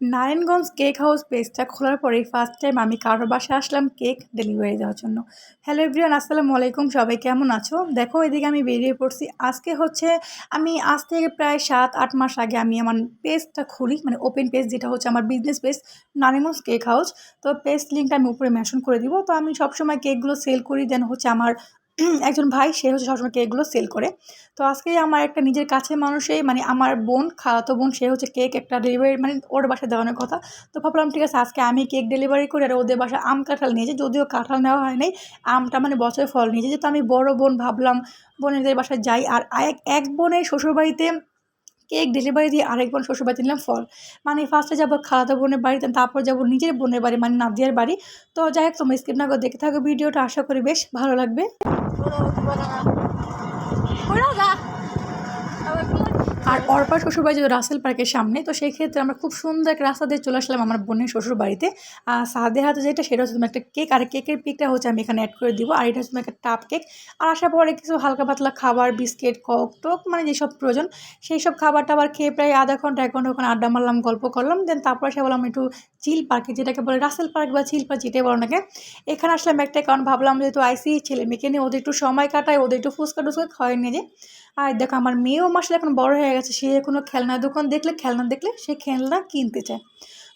Narayanganj cake house পেজটা খোলার পরেই ফার্স্ট টাইম আমি কারোর বাসায় আসলাম কেক ডেলিভারি দেওয়ার জন্য। হ্যালো এভরিওয়ান আসসালামু আলাইকুম, সবাই কেমন আছো? দেখো, এদিকে আমি বেরিয়ে পড়ছি। আজকে হচ্ছে আমি আজ থেকে প্রায় সাত, আট মাস আগে আমি আমার পেজটা খুলি মানে ওপেন পেজ যেটা হচ্ছে আমার business page Narayanganj cake house. তো পেজ লিঙ্কটা আমি উপরে মেনশন করে দিব। তো আমি সবসময় কেকগুলো সেল করি দেন হচ্ছে আমার একজন ভাই, সে হচ্ছে সবসময় কেকগুলো সেল করে। তো আজকে আমার একটা নিজের কাছে মানুষই মানে আমার বোন, খালাতো বোন, সে হচ্ছে কেক একটা ডেলিভারি মানে ওর বাসায় দেওয়ানোর কথা। তো ভাবলাম, ঠিক আছে, আজকে আমি কেক ডেলিভারি করি আর ওদের বাসায় আম কাঁঠাল নিয়েছি যদিও কাঁঠাল নেওয়া হয় নাই, আমটা মানে বছরের ফল নিয়েছে যেহেতু আমি বড় বোন ভাবলাম, বোনেদের বাসায় যাই। আর এক এক বোনের শ্বশুরবাড়িতে কেক ডেলিভারি দিয়ে আরেক বোন শ্বশুরবাড়িতে নিলাম ফল। মানে ফার্স্টে যাব খালাতো বোনের বাড়িতে তারপর যাব নিজের বোনের বাড়ি মানে নাদিয়ার বাড়ি। তো যাই হোক, তোমরা স্ক্রিপ না দেখে থাকো ভিডিওটা, আশা করি বেশ ভালো লাগবে। Bola. আর অর্পার শ্বশুরবাড়ি যেহেতু রাসেল পার্কের সামনে, তো সেই ক্ষেত্রে আমরা খুব সুন্দর একটা রাস্তা দিয়ে চলে আসলাম আমার বোনের শ্বশুর বাড়িতে আর সাদের হাতে যেটা, সেটা হচ্ছে তোমার একটা কেক, আর কেকের পিকটা হচ্ছে আমি এখানে অ্যাড করে দিব, আর এটা হচ্ছে একটা টাপ কেক। আর আসার পরে কিছু হালকা পাতলা খাবার, বিস্কিট, কক, টোক মানে যেসব প্রয়োজন, সেই সব খাবার টাবার খেয়ে প্রায় আধা ঘণ্টা, এক ঘণ্টা ওখানে আড্ডা মারলাম, গল্প করলাম দেন তারপরে সে বললাম একটু চিল পার্কে, যেটাকে বলে রাসেল পার্ক বা চিল পার্ক, যেটাই বলো নাকি এখানে আসলাম একটা, কারণ ভাবলাম যেহেতু আইসি ছেলে মেয়েকে নিয়ে ওদের একটু সময় কাটায়, ওদের একটু ফুচকা টুচকা খাওয়াই নিয়ে যায় আর দেখো, আমার মেয়েও মাসলে এখন বড় হয়ে গেছে, সে কোনো খেলনা দোকান দেখলে, খেলনা দেখলে সে খেলনা কিনতে চায়।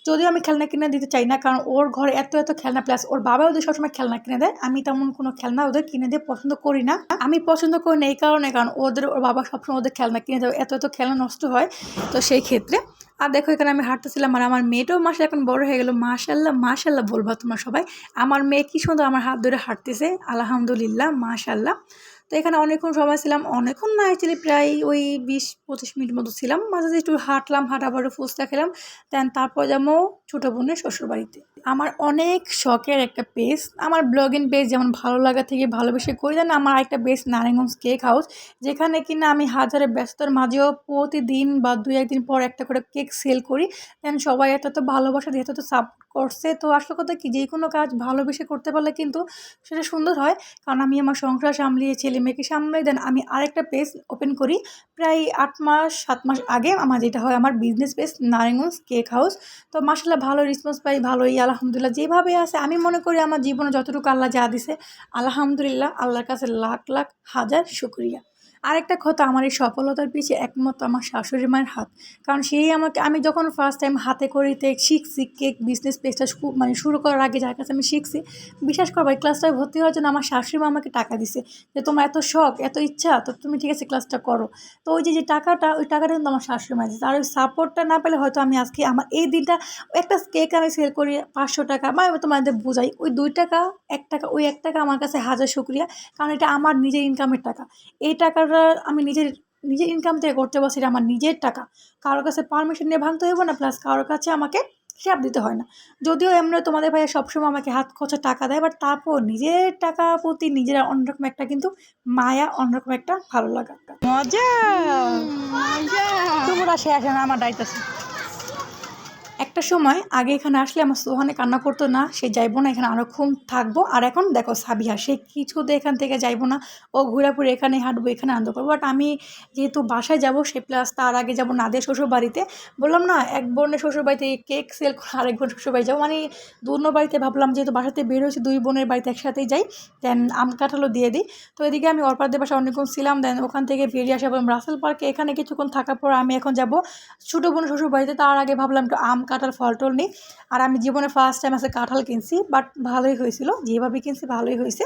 যদিও আমি খেলনা কিনে দিতে চাই না, কারণ ওর ঘরে এত এত খেলনা প্লাস ওর বাবা ওদের সবসময় খেলনা কিনে দেয়। আমি তেমন কোনো খেলনা ওদের কিনে দিয়ে পছন্দ করি না। আমি পছন্দ করি না এই কারণে, কারণ ওদের, ওর বাবা সবসময় ওদের খেলনা কিনে দেয়। এত এত খেলনা নষ্ট হয়, তো সেই ক্ষেত্রে। আর দেখো, এখানে আমি হাঁটতেছিলাম আর আমার মেয়েটাও মাসে এখন বড় হয়ে গেলো। মাশাল্লাহ মাশাল্লাহ বলবা তোমরা সবাই। আমার মেয়ে কি সুন্দর, আমার হাত ধরে হাঁটতেছে। আলহামদুলিল্লাহ, মাশাল্লাহ। তো এখানে অনেকক্ষণ সময় ছিলাম, অনেকক্ষণ না অ্যাকচুয়ালি প্রায় ওই বিশ পঁচিশ মিনিট মতো ছিলাম। মাঝে একটু হাঁটলাম হাঁটা পরে ফুচকা খেলাম দেন তারপর যাব ছোটো বোনের শ্বশুরবাড়িতে আমার অনেক শখের একটা পেজ আমার ব্লগিং পেজ যেমন ভালো লাগা থেকে ভালোবেসে করি দেন আমার একটা পেজ নারায়ণগঞ্জ কেক হাউস যেখানে কিনা আমি হাজারে ব্যস্তর মাঝেও প্রতিদিন বা দুই একদিন পর একটা করে কেক সেল করি। দেন সবাই এত তো ভালোবাসা দিয়ে এত সাপোর্ট করছে। তো আসল কথা কি যে কোনো কাজ ভালোবেসে করতে পারলে কিন্তু সেটা সুন্দর হয়। কারণ আমি আমার সংসার সামলিয়ে ছেলে মেয়েকে সামলাই দেন আমি আরেকটা পেজ ওপেন করি। প্রায় আট মাস, সাত মাস আগে আমার যেটা হয়, আমার business page Narayanganj cake house তো মাসাল্লাহ ভালো রেসপন্স পাই, ভালোই, আলহামদুলিল্লাহ। যেভাবে আছে, আমি মনে করি আমার জীবনে যতটুকু আল্লাহ যা দিছে, আলহামদুলিল্লাহ, আল্লাহর কাছে লাখ লাখ হাজার শুক্রিয়া। আরেকটা কথা, আমার এই সফলতার পিছিয়ে একমাত্র আমার শাশুড়ি মায়ের হাত। কারণ সেই আমাকে, আমি যখন ফার্স্ট টাইম হাতে করিতে শিখছি কেক বিজনেস পেজটা মানে শুরু করার আগে যার কাছে আমি শিখছি, বিশ্বাস করব ক্লাসটায় ভর্তি হওয়ার জন্য আমার শাশুড়ি মা আমাকে টাকা দিছে যে, তোমার এত শখ, এত ইচ্ছা, তো তুমি ঠিক আছে ক্লাসটা করো। তো ওই যে যে টাকাটা, ওই টাকাটা কিন্তু আমার শাশুড়ি মা দিচ্ছে আর ওই সাপোর্টটা না পেলে হয়তো আমি আজকে আমার এই দিনটা একটা কেক আমি সেল করি পাঁচশো টাকা বা তোমাদের বোঝাই, ওই দুই টাকা, এক টাকা, ওই এক টাকা আমার কাছে হাজার শুক্রিয়া, কারণ এটা আমার নিজের ইনকামের টাকা। এই টাকার আমি নিজের নিজের ইনকাম থেকে করতে পারছি এটা আমার নিজের টাকা। কারোর কাছে পারমিশন নিয়ে ভাঙতে হইব না প্লাস কারোর কাছে আমাকে হিসাব দিতে হয় না। যদিও এমনি তোমাদের ভাইয়া সবসময় আমাকে হাত খরচা টাকা দেয় বাট তারপর নিজের টাকা প্রতি নিজেরা অন্যরকম একটা কিন্তু মায়া অন্যরকম একটা ভালো লাগা। মজা! তোমরা শেষ না আমার দায়িত্ব একটা সময় আগে এখানে আসলে আমার সোহানে কান্না করতো না, সে যাইবো না, এখানে আরোক্ষণ থাকব। আর এখন দেখো সাবিহা, সে কিছুতে এখান থেকে যাইবো না। ও ঘুরাপুরে এখানে হাঁটবো, এখানে আনন্দ করব। বাট আমি যেহেতু বাসায় যাব, সে প্লাস তার আগে যাব নাদের শ্বশুর বাড়িতে বললাম, না, এক বোনের শ্বশুর বাড়িতে কেক সেল করে আরেক বোনের শ্বশুর বাড়ি যাব। মানে দুনো বাড়িতে ভাবলাম, যেহেতু বাসাতে বের হয়েছি, দুই বোনের বাড়িতে একসাথেই যাই। দেন আম কাঁঠালও দিয়ে দিই। তো এদিকে আমি অরপারদের বাসা অনেকক্ষণ ছিলাম। দেন ওখান থেকে বেরিয়ে আসা বললাম রাসেল পার্কে এখানে কিছুক্ষণ থাকার পর আমি এখন যাব ছোটো বোনের শ্বশুর বাড়িতে তার আগে ভাবলাম একটু আম কাঁঠাল ফল টল নিই। আর আমি জীবনে ফার্স্ট টাইম আছে কাঁঠাল কিনছি বাট ভালোই হয়েছিল। যেভাবে কিনছি ভালোই হয়েছে।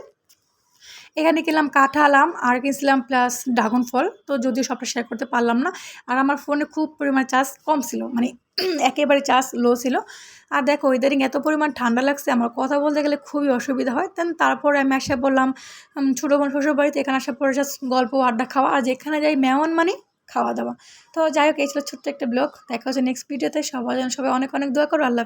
এখানে কিনলাম কাঁঠাল আম, আর কিনছিলাম প্লাস ড্রাগন ফল। তো যদিও সবটা শেয়ার করতে পারলাম না, আর আমার ফোনে খুব পরিমাণ চার্জ কম ছিল মানে একেবারে চার্জ লো ছিল। আর দেখো ইদারিং এত পরিমাণ ঠান্ডা লাগছে, আমার কথা বলতে গেলে খুবই অসুবিধা হয়। দেন তারপরে আমি আসা বললাম ছোটো বোন শ্বশুর বাড়িতে এখানে আসার পরে গল্প, আড্ডা খাওয়া, আর যেখানে যাই মেহমান মানে খাওয়া দাওয়া। তো যাই হোক, এই ছিল ছোট্ট একটা ব্লগ। দেখা হচ্ছে নেক্সট ভিডিওতে সবাই যেন সবাই অনেক অনেক দোয়া করো। আল্লাহ